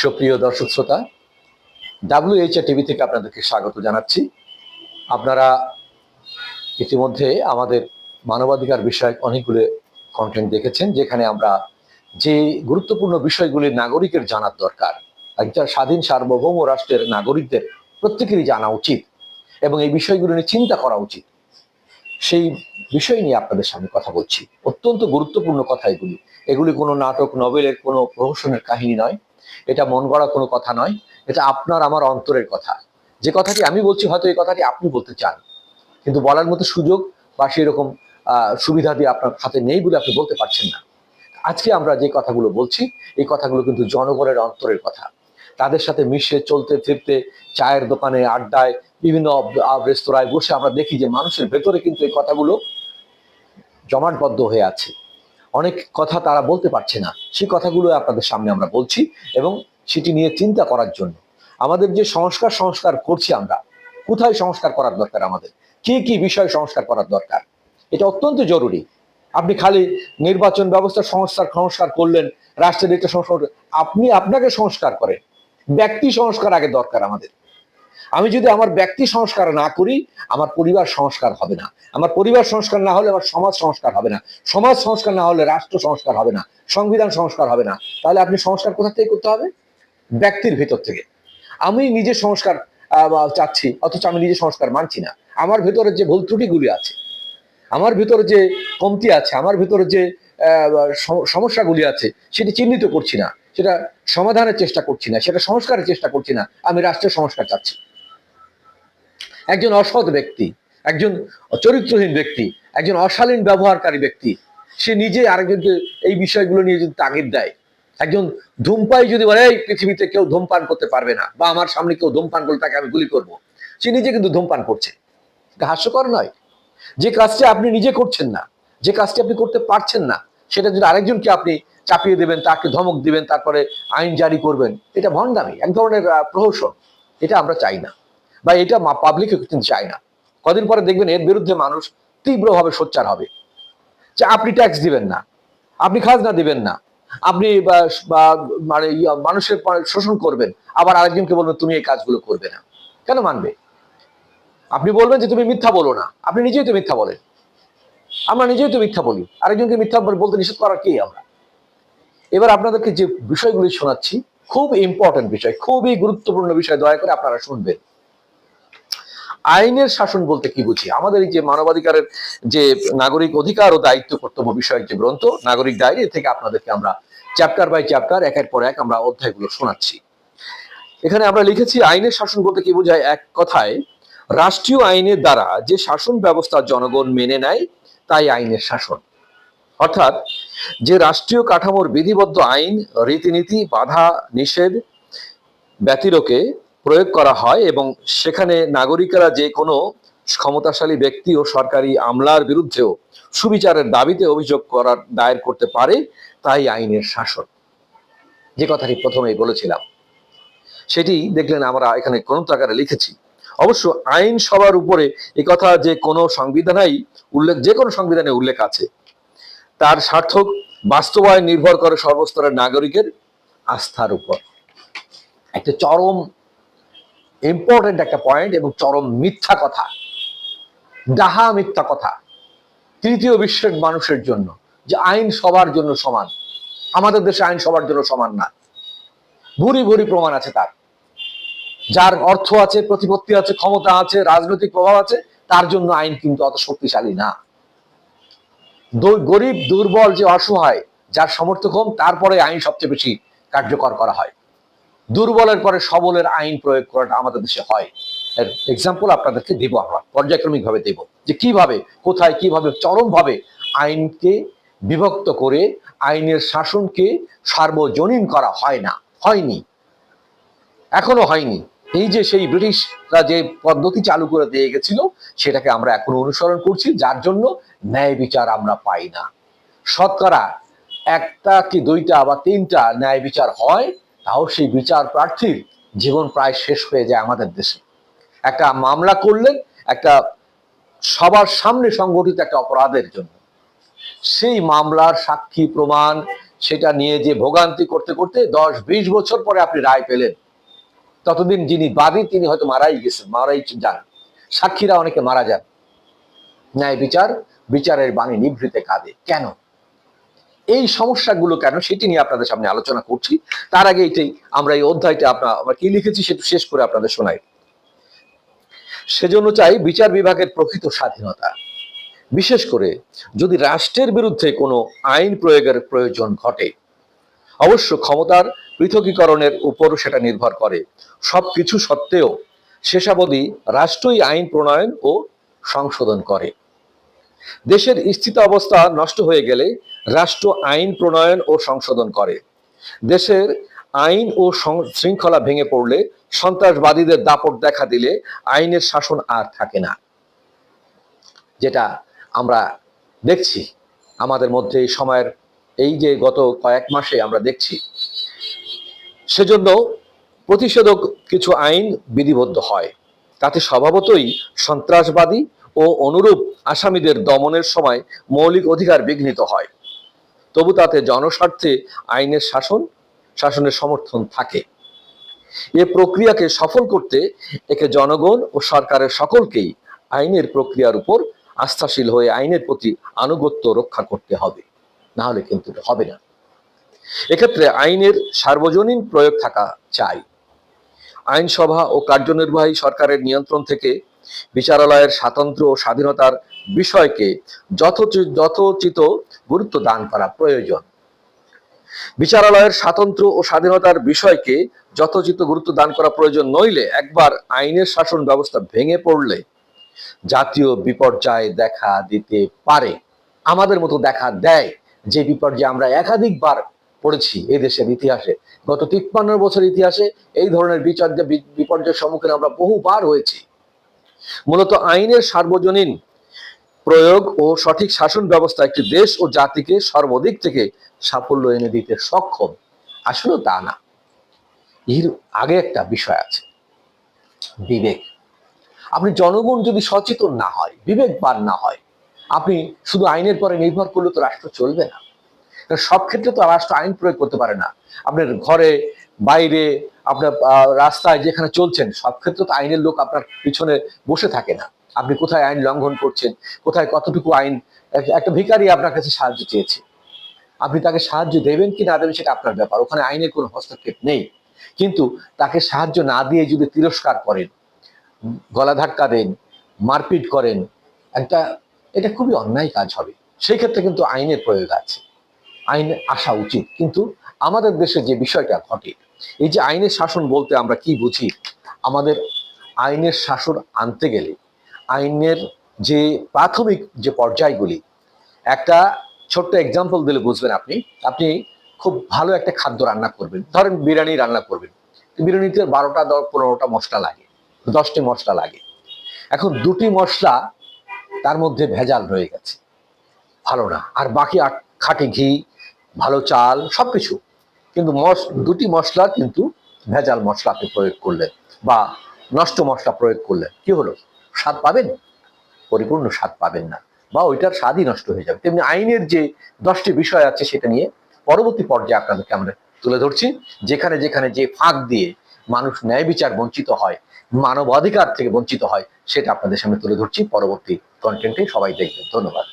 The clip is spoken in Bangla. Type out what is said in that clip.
সুপ্রিয় দর্শক শ্রোতা ডাব্লিউএইচ টিভি থেকে আপনাদেরকে স্বাগত জানাচ্ছি। আপনারা ইতিমধ্যে আমাদের মানবাধিকার বিষয়ক অনেকগুলো কন্টেন্ট দেখেছেন, যেখানে আমরা যে গুরুত্বপূর্ণ বিষয়গুলি নাগরিকের জানার দরকার, একজন স্বাধীন সার্বভৌম রাষ্ট্রের নাগরিকদের প্রত্যেকেরই জানা উচিত এবং এই বিষয়গুলো নিয়ে চিন্তা করা উচিত। সেই বিষয় নিয়ে আপনাদের সামনে কথা বলছি। অত্যন্ত গুরুত্বপূর্ণ কথা এগুলি। এগুলি কোনো নাটক, নভেলের কোনো প্রহসনের কাহিনী নয়। এটা মন গড়া কোনো কথা নয়, এটা আপনার আমার অন্তরের কথা। যে কথাটি আমি বলছি হয়তো এই কথাটি আপনি বলতে চান, কিন্তু বলার মতো সুযোগ বা সেরকম সুবিধা দিয়ে আপনার হাতে নেই বলে আপনি বলতে পারছেন না। আজকে আমরা যে কথাগুলো বলছি, এই কথাগুলো কিন্তু জনগণের অন্তরের কথা। তাদের সাথে মিশে, চলতে, ফিরতে, চায়ের দোকানে, আড্ডায়, বিভিন্ন রেস্তোরাঁয় বসে আমরা দেখি যে মানুষের ভেতরে কিন্তু এই কথাগুলো জমাটবদ্ধ হয়ে আছে। অনেক কথা তারা বলতে পারছে না। সেই কথাগুলো আপনাদের সামনে আমরা বলছি এবং সেটি নিয়ে চিন্তা করার জন্য। আমাদের যে সংস্কার সংস্কার করছি আমরা, কোথায় সংস্কার করার দরকার আমাদের? কি কি বিষয় সংস্কার করার দরকার? এটা অত্যন্ত জরুরি। আপনি খালি নির্বাচন ব্যবস্থা সংস্কার সংস্কার করলেন, রাষ্ট্রের সংস্কার, আপনি আপনাকে সংস্কার করেন। ব্যক্তি সংস্কার আগে দরকার আমাদের। আমি যদি আমার ব্যক্তি সংস্কার না করি, আমার পরিবার সংস্কার হবে না। আমার পরিবার সংস্কার না হলে আমার সমাজ সংস্কার হবে না। সমাজ সংস্কার না হলে রাষ্ট্র সংস্কার হবে না। সংবিধান সংস্কার হবে না। তাহলে আপনি সংস্কার কোথা থেকে করতে হবে? ব্যক্তির ভেতর থেকে। আমি নিজে সংস্কার চাচ্ছি, অথচ আমি নিজে সংস্কার মানছি না। আমার ভেতরে যে ভুল ত্রুটিগুলি আছে, আমার ভিতরে যে কমতি আছে, আমার ভিতরে যে সমস্যাগুলি আছে, সেটি চিহ্নিত করছি না। সেটা সমাধানের চেষ্টা করছি না। সেটা সংস্কারের চেষ্টা করছি না। আমি রাষ্ট্রের সংস্কার চাচ্ছি। একজন অসৎ ব্যক্তি, একজন চরিত্রহীন ব্যক্তি, একজন অশালীন ব্যবহারকারী ব্যক্তি, সে নিজে আরেকজনকে এই বিষয়গুলো নিয়ে যদি তাগিদ দেয়, একজন ধূমপাই যদি বলে, এই পৃথিবীতে কেউ ধূমপান করতে পারবে না বা আমার সামনে কেউ ধূমপান করলে তাকে আমি গুলি করব, সে নিজে কিন্তু ধূমপান করছে। হাস্যকর নয়। যে কাজটি আপনি নিজে করছেন না, যে কাজটি আপনি করতে পারছেন না, সেটা যদি আরেকজনকে আপনি চাপিয়ে দেবেন, তাকে ধমক দিবেন, তারপরে আইন জারি করবেন, এটা ভণ্ডামি, এক ধরনের প্রহসন, এটা আমরা চাই না। বা এটা পাবলিক চাই না। কদিন পরে দেখবেন এর বিরুদ্ধে মানুষ তীব্রভাবে সোচ্চার হবে। যে আপনি ট্যাক্স দিবেন না, আপনি খাজনা দিবেন না, আপনি মানে মানুষের শোষণ করবেন, আবার আরেকজনকে বলবেন, তুমি এই কাজগুলো করবে না। কেন মানবে? আপনি বলবেন যে, তুমি মিথ্যা বলো না। আপনি নিজেই তো মিথ্যা বলেন। আমরা নিজেই তো মিথ্যা বলি। আরেকজনকে মিথ্যা বলতে নিষেধ করার কি আমরা? এবার আপনাদেরকে যে বিষয়গুলি শোনাচ্ছি, খুব ইম্পর্টেন্ট বিষয়, খুবই গুরুত্বপূর্ণ বিষয়, দয়া করে আপনারা শুনবেন। আইনের শাসন বলতে কি বুঝি? আমাদের এই যে মানবাধিকারের যে নাগরিক অধিকার ও দায়িত্ব কর্তব্য বিষয়ক যে গ্রন্থ, নাগরিক ডায়েরি থেকে আপনাদেরকে আমরা চ্যাপ্টার বাই চ্যাপ্টার একের পর এক আমরা অধ্যায়গুলো শোনাচ্ছি। এখানে আমরা লিখেছি, আইনের শাসন বলতে কি বোঝায়? এক কথায়, রাষ্ট্রীয় আইনের দ্বারা যে শাসন ব্যবস্থা জনগণ মেনে নেয়, তাই আইনের শাসন। অর্থাৎ, যে রাষ্ট্রীয় কাঠামোর বিধিবদ্ধ আইন, রীতিনীতি, বাধা, নিষেধ ব্যতিরকে প্রয়োগ করা হয় এবং সেখানে নাগরিকেরা যে কোনো ক্ষমতাশালী ব্যক্তি ও সরকারি আমলার বিরুদ্ধেও সুবিচারের দাবিতে অভিযোগ করার দায়ের করতে পারে, তাই আইনের শাসন যে কথাটি প্রথমেই বলেছিলাম, সেটি দেখলেন আমরা এখানে গ্রন্থ আকারে লিখেছি। অবশ্য আইন সবার উপরে কথা যে কোনো সংবিধানেই উল্লেখ, যে কোনো সংবিধানে উল্লেখ আছে। তার সার্থক বাস্তবায়ন নির্ভর করে সর্বস্তরের নাগরিকের আস্থার উপর। একটা চরম ইম্পর্টেন্ট একটা পয়েন্ট এবং চরম মিথ্যা কথা। ডাহা মিথ্যা কথা। তৃতীয় বিশ্বের মানুষের জন্য, যে আইন সবার জন্য সমান। আমাদের দেশে আইন সবার জন্য সমান না। ভুরি ভুরি প্রমাণ আছে তার। যার অর্থ আছে, প্রতিপত্তি আছে, ক্ষমতা আছে, রাজনৈতিক প্রভাব আছে, তার জন্য আইন কিন্তু অত শক্তিশালী না। গরিব, দুর্বল যে অসহায়, যার সমর্থক কম, তারপরে আইন সবচেয়ে বেশি কার্যকর করা হয়। দুর্বলের পরে সবলের আইন প্রয়োগ করাটা আমাদের দেশে হয়। এর এক্সাম্পল আপনাদেরকে দেব আমরা পর্যায়ক্রমিক ভাবে দেব, যে কীভাবে, কোথায়, কীভাবে চরম ভাবে আইনকে বিভক্ত করে আইনের শাসনকে সার্বজনীন করা হয় না, হয়নি। এখনও হয়নি। এই যে সেই ব্রিটিশরা যে পদ্ধতি চালু করে দিয়ে গেছিল, সেটাকে আমরা এখনও অনুসরণ করছি, যার জন্য ন্যায় বিচার আমরা পাই না। শতকরা একটা কি দুইটা বা তিনটা ন্যায় বিচার হয় তাও সেই বিচার প্রার্থীর জীবন প্রায় শেষ হয়ে যায় আমাদের দেশে। একটা মামলা করলেন, একটা সবার সামনে সংগঠিত একটা অপরাধের জন্য। সেই মামলার সাক্ষী প্রমাণ, সেটা নিয়ে যে ভোগান্তি করতে করতে দশ বিশ বছর পরে আপনি রায় পেলেন। ততদিন যিনি বাদী, তিনি হয়তো মারাই গেছেন, মারাই যান। সাক্ষীরা অনেকে মারা যান। ন্যায় বিচার, বিচারের বাণী নিভৃতে কাঁদে। কেন? এই সমস্যাগুলো কেন সেটি নিয়ে আপনাদের সামনে আলোচনা করছি। তার আগে এটাই, আমরা এই অধ্যায়টা আপনার, আমরা কি লিখেছি সেটা শেষ করে আপনাদের শোনাই। সেজন্য চাই বিচার বিভাগের প্রকৃত স্বাধীনতা। বিশেষ করে যদি রাষ্ট্রের বিরুদ্ধে কোনো আইন প্রয়োগের প্রয়োজন ঘটে, অবশ্য ক্ষমতার পৃথকীকরণের উপর সেটা নির্ভর করে। সবকিছু সত্ত্বেও শেষাবধি রাষ্ট্রই আইন প্রণয়ন ও সংশোধন করে। দেশের স্থিত অবস্থা নষ্ট হয়ে গেলে রাষ্ট্র আইন প্রণয়ন ও সংশোধন করে। দেশের আইন ও শৃঙ্খলা ভেঙে পড়লে সন্ত্রাসবাদীদের দাপট দেখা দিলে আইনের শাসন আর থাকে না। যেটা আমরা দেখছি আমাদের মধ্যে এই সময়ের, এই যে গত কয়েক মাসে আমরা দেখছি। সেজন্য প্রতিষেধক কিছু আইন বিধিবদ্ধ হয়। তাতে স্বভাবতই সন্ত্রাসবাদী ও অনুরূপ আসামিদের দমনের সময় মৌলিক অধিকার বিঘ্নিত হয়। তবু তাতে জনস্বার্থে আইনের শাসন, শাসনের সমর্থন থাকে। এ প্রক্রিয়াকে সফল করতে একে জনগণ ও সরকারের সকলকেই আইনের প্রক্রিয়ার উপর আস্থাশীল হয়ে আইনের প্রতি আনুগত্য রক্ষা করতে হবে। না হলে কিন্তু হবে না। এক্ষেত্রে আইনের সার্বজনীন প্রয়োগ থাকা চাই। আইনসভা ও কার্যনির্বাহী সরকারের নিয়ন্ত্রণ থেকে বিচারালয়ের স্বাতন্ত্র্য ও স্বাধীনতার বিষয়কে যথোচিত গুরুত্ব দান করা প্রয়োজন। বিচারালয়ের স্বাতন্ত্র্য ও স্বাধীনতার বিষয়কে যথোচিত গুরুত্ব দান করা প্রয়োজন নইলে একবার আইনের শাসন ব্যবস্থা ভেঙে পড়লে জাতীয় বিপর্যয় দেখা দিতে পারে। আমাদের মতো দেখা দেয় যে বিপর্যয় আমরা একাধিকবার পড়েছি এই দেশের ইতিহাসে। গত তিপ্পান্ন বছর ইতিহাসে এই ধরনের বিপর্যয় বিপর্যয়ের সম্মুখীন আমরা বহুবার হয়েছি। মূলত আইনের সার্বজনীন প্রয়োগ ও সঠিক শাসন ব্যবস্থা একটি দেশ ও জাতিকে সর্বদিক থেকে সাফল্য এনে দিতে সক্ষম। আসলে তা না। এর আগে একটা বিষয় আছে। বিবেক। আপনি জনগণ যদি সচেতন না হয়, বিবেকবান না হয়, আপনি শুধু আইনের পরে নির্ভর করলে তো রাষ্ট্র চলবে না। সব ক্ষেত্রে তো রাষ্ট্র আইন প্রয়োগ করতে পারে না। আপনার ঘরে, বাইরে, আপনার রাস্তায় যেখানে চলছেন, সব ক্ষেত্রে তো আইনের লোক আপনার পিছনে বসে থাকে না। আপনি কোথায় আইন লঙ্ঘন করছেন? কোথায় কতটুকু আইন? একটা ভিখারি আপনার কাছে সাহায্য চেয়েছে। আপনি তাকে সাহায্য দেবেন কি না দেবেন সেটা আপনার ব্যাপার। ওখানে আইনের কোনো হস্তক্ষেপ নেই। কিন্তু তাকে সাহায্য না দিয়ে যদি তিরস্কার করেন, গলা ধাক্কা দেন, মারপিট করেন, একটা, এটা খুবই অন্যায় কাজ হবে। সেই ক্ষেত্রে কিন্তু আইনের প্রয়োগ আছে। আইন আসা উচিত। কিন্তু আমাদের দেশে যে বিষয়টা ঘটে, এই যে আইনের শাসন বলতে আমরা কি বুঝি? আমাদের আইনের শাসন আনতে গেলে আইনের যে প্রাথমিক যে পর্যায়গুলি, একটা ছোট্ট এক্সাম্পল দিলে বুঝবেন আপনি। আপনি খুব ভালো একটা খাদ্য রান্না করবেন। ধরেন বিরিয়ানি রান্না করবেন। বিরিয়ানিতে বারোটা পনেরোটা মশলা লাগে, দশটি মশলা লাগে। এখন দুটি মশলা তার মধ্যে ভেজাল রয়ে গেছে। ভালো না। আর বাকি খাঁটি ঘি, ভালো চাল, সবকিছু। কিন্তু মশ, দুটি মশলা কিন্তু ভেজাল মশলা আপনি প্রয়োগ করলেন বা নষ্ট মশলা প্রয়োগ করলেন। কি হলো? স্বাদ পাবেন? পরিপূর্ণ স্বাদ পাবেন না। বা ওইটার স্বাদই নষ্ট হয়ে যাবে। তেমনি আইনের যে দশটি বিষয় আছে সেটা নিয়ে পরবর্তী পর্যায়ে আপনাদেরকে আমরা তুলে ধরছি। যেখানে যেখানে যে ফাঁক দিয়ে মানুষ ন্যায় বিচার বঞ্চিত হয়, মানবাধিকার থেকে বঞ্চিত হয়, সেটা আপনাদের সামনে তুলে ধরছি। পরবর্তী কন্টেন্টে সবাই দেখবেন। ধন্যবাদ।